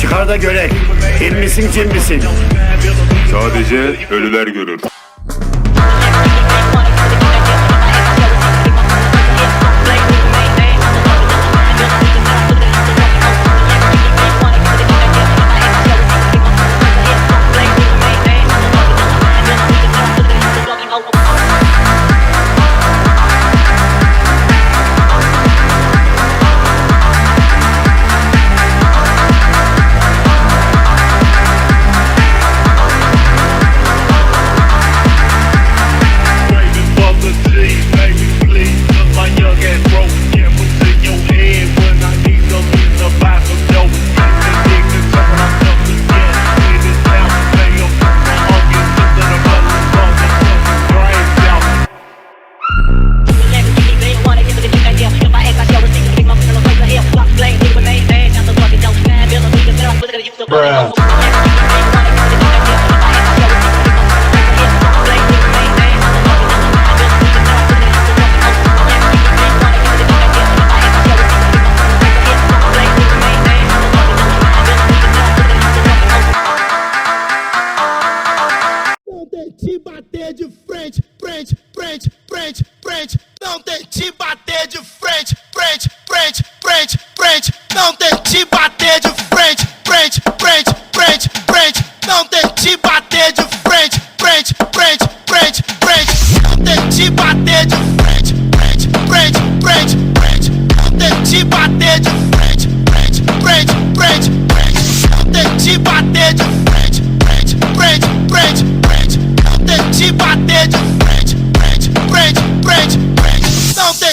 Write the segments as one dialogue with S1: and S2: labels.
S1: Çıkar da görek. İn misin cin misin?
S2: Sadece ölüler görür.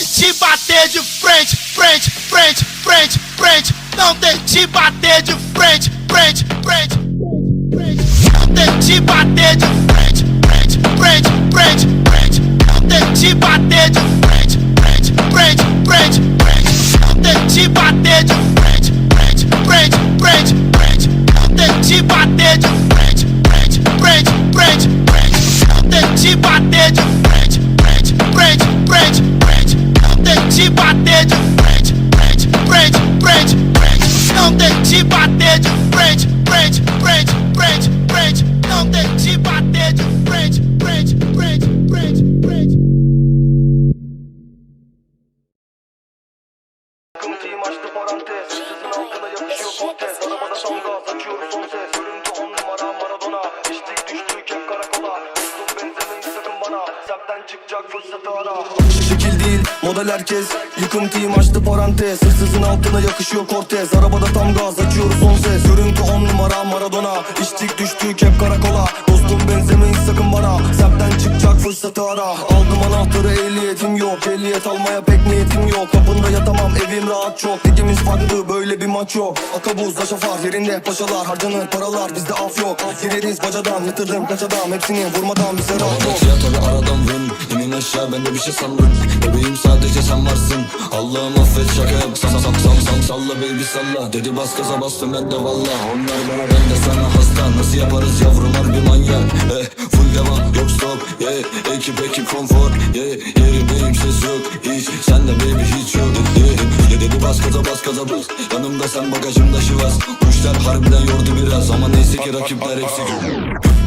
S3: Te bater de frente, frente, frente, frente, frente. Não te bater de frente, frente, frente, frente. Não te bater de frente, frente, frente, frente, frente. Não te bater de frente, frente, frente, frente, frente. Não te bater de frente, frente, frente, frente, frente. Não te bater de frente, frente, frente, frente, frente. Não te bater de frente,
S4: kontes Arabada tam gaz açıyoruz son ses Görüntü on numara Maradona. İçtik düştük hep karakola. Dostum benzemeyin sakın bana. Semtten çıkacak fırsatı ara. Şekil değil model herkes. Yıkıntıyım açtı parantez. Hırsızın altına yakışıyor Cortez. Arabada tam gaz açıyoruz son ses. Görüntü on numara Maradona. İçtik düştük hep karakola. Dostum Anahtarı ehliyetim yok Ehliyet almaya pek niyetim yok. Kapında yatamam evim rahat çok. Ligimiz farklı böyle bir maç yok. Akabuz aşafar yerinde paşalar Harcanır paralar bizde af yok. Gireriz bacadan yatırdım kaç adam. Hepsini vurmadan bize rahat yok.
S5: Fiyatları aradan vın İnin aşağı ben de bir şey sandım. Bebeğim sadece sen varsın. Allah'ım affet şaka yap. Sam sam sam sam salla baby salla. Dedi bas gaza bastım ben de valla. Onlar bana ben de sana hasta. Nasıl yaparız yavrum harbi manyak. Eh, Full devam yok stop. Yeah. Ekip ekip konfor Sen bagajımda şivas. Kuşlar harbiden yordu biraz Ama neyse ki rakipler hepsi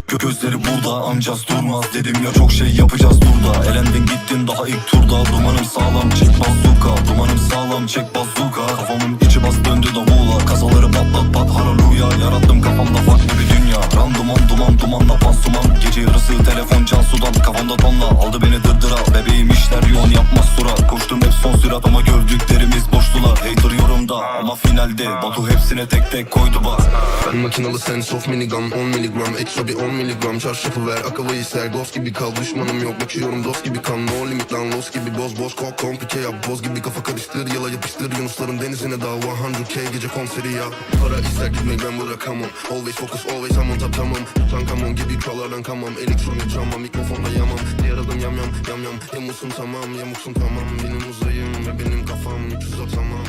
S6: Gö gözleri burada amcaz durmaz Dedim ya çok şey yapacağız durda Elendin gittin daha ilk turda Dumanım sağlam çek bazuka Dumanım sağlam çek bazuka Kafamın içi bas döndü davula Kasaları patlat pat haraluya Yarattım kafamda farklı bir dünya Randuman duman dumanla pansuman Gece yarısı telefon can sudan Kafamda tonla aldı beni dırdıra Bebeğim işler yoğun yapmaz surat Koştum hep son sürat ama gördüklerimiz boştular Hater yorumda ama finalde. Batu hepsine tek tek koydu bak
S7: Ben makinalı sense of minigram 10 miligram Ekstra bir 10 miligram Çarşafı ver akavayı ser Ghost gibi kal düşmanım yok. Bakıyorum dost gibi kan. No limit lan los gibi boz boz. Kok komplike yap. Boz gibi kafa karıştır Yala yapıştır. Yunusların denizine dal 100k gece konseri ya Para ister gitmek ben bırakamam. Always focus always I'm on top tamam Tutankamon gibi krallardan kamam Elektronik cama mikrofonda yamam Diğer adım yam yam yam yam Yamulsun tamam yamuksun tamam Benim uzayım ve benim kafam 300 tamam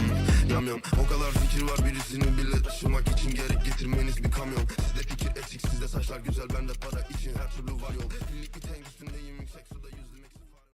S7: Yam yam O kadar fikir var birisini bile taşımak için Gerek getirmeniz bir kamyon Sizde fikir eksik sizde saçlar güzel bende para için her türlü var yol Birlik bir teng üstündeyim yüksek suda yüzde